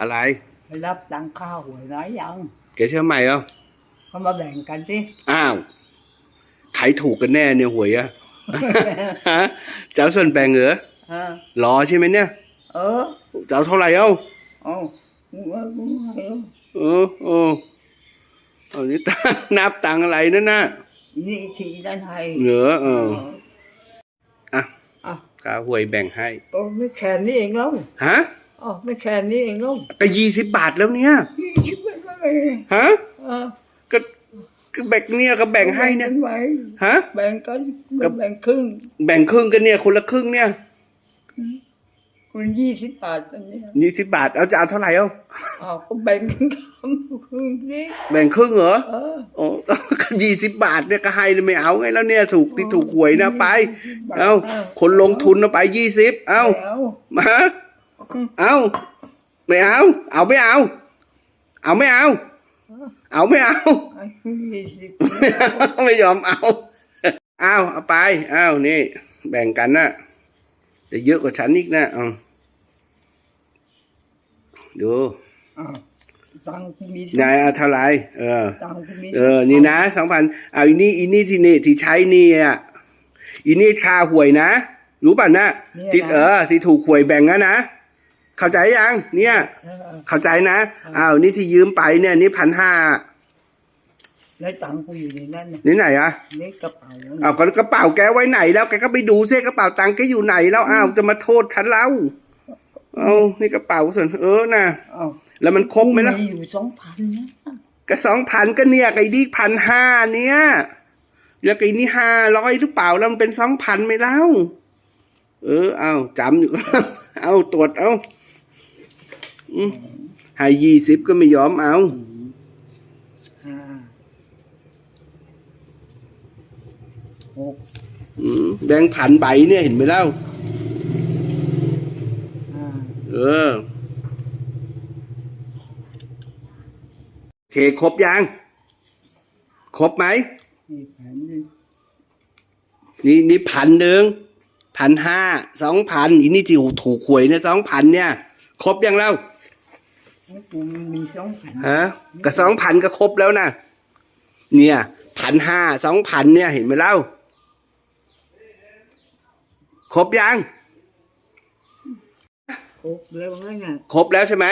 อะไร ไปรับตังค่าหวยน้อยยังแกเชื่อใหม่เหรอเขามาแบ่งกันสิอ้าวใครถูกกันแน่เนี่ยหวยอะฮะจะเอาส่วนแบ่งเหรอเออรอใช่ไหมเนี่ยเออจะเอาเท่าไหร่เอ้าเอากูว่ากูให้เอาเออเออเอานี่ตังนับตังอะไรนั่นน่ะนี่ทีนั่นให้เหรอเอออะอะกาหวยแบ่งให้โอ้ไม่แค่นี้เองแล้วฮะ อ๋อไม่แค่นี้เองแล้วก็ยี่สิบบาทแล้วเนี่ยคิดไว้ไว้ฮะเออก็ก็แบ่งเนี่ยก็แบ่งให้เนี่ยแบ่งกัไว้ฮะ แบ่งกันแบ่งครึ่งแบ่งครึ่งกันเนี่ยคนละครึ่งเนี่ยคุณยี่สิบบาทอันเนี้ยยี่สิบบาทเอาจะเอาเท่าไหร่เอาอ้าวก็แบ่งกันทำครึ่งนี้แบ่งครึ่งเหรอเออโอ้ยี่สิบบาทเนี่ยก็ให้เลยไม่เอาไงแล้วเนี่ยถูกที่ถูกหวยนะไป เอาคนลงทุนเอาไปยี่สิบเอาแล้ว มา เอาไม่เอา เอาไม่เอา เอาไม่เอา เอาไม่เอาไอ้ยี่สิบไม่ยอมเอาเอาเอาไปเอานี่แบ่งกันนะจะเยอะกว่าฉันอีกนะเอาดูอ้าวตังค์กูมีนายเอาเท่าไหรเออตังค์กูมีเออ นี่นะสองพันเอาอีนี่อีนี่ที่นี่ที่ใช้นี่อะอีนี่ค่าหวยนะ รู้ป่ะนะที่เออ ที่ถูกหวยแบ่งนะนะ เข้าใจยังเนี่ย เออเข้าใจนะอ้าวนี่ที่ยืมไปเนี่ยนี่พันห้าแล้วตังค์กูอยู่ในนั้นน่ะนี่ไหนอะนี่กระเป๋านั่นอ้าวก็กระเป๋าแกไว้ไหนแล้วแกก็ไปดูซิกระเป๋าตังค์แกอยู่ไหนแล้วอ้าวจะมาโทษฉันเล่าเอานี่กระเป๋าส่วนเออนะอ้าวแล้วมันครบไหมล่ะมีอยู่สองพันนะก็สองพันก็เนี่ยไอ้นี่พันห้าเนี่ยแล้วไอ้นี่ห้าร้อยหรือเปล่าแล้วมันเป็นสองพันไหมเล่าเออเอาจำอยู่ เอาตรวจเอา อืมให้ยี่สิบก็ไม่ยอมเอา ห้าหกอืมแบงค์พันใบเนี่ยเห็นไหมเล่า ห้าเออ โอเค ครบยัง ครบไหม นี่แผนหนึ่งนี่นี่พันหนึ่งพันห้าสองพันอีนี่ที่ถูกหวยเนี่ยสองพันเนี่ย ครบยังเล่า แล้วกูมีสองพันฮะก็สองพันก็ครบแล้วนะเนี่ยพันห้าสองพันเนี่ยเห็นไหมเล่า ครบยังครบแล้วไงน่ะครบแล้วใช่ไหม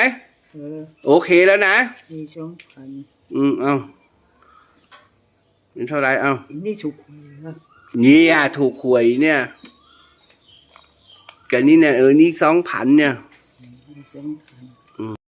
เออโอเคแล้วนะมีสองพันอืมเอาเป็นเท่าไหรเอาอันนี้ถูกนะเนี่ยถูกหวยเนี่ยกันนี่เนี่ยเออนี่สองพันเนี่ย มีสองพัน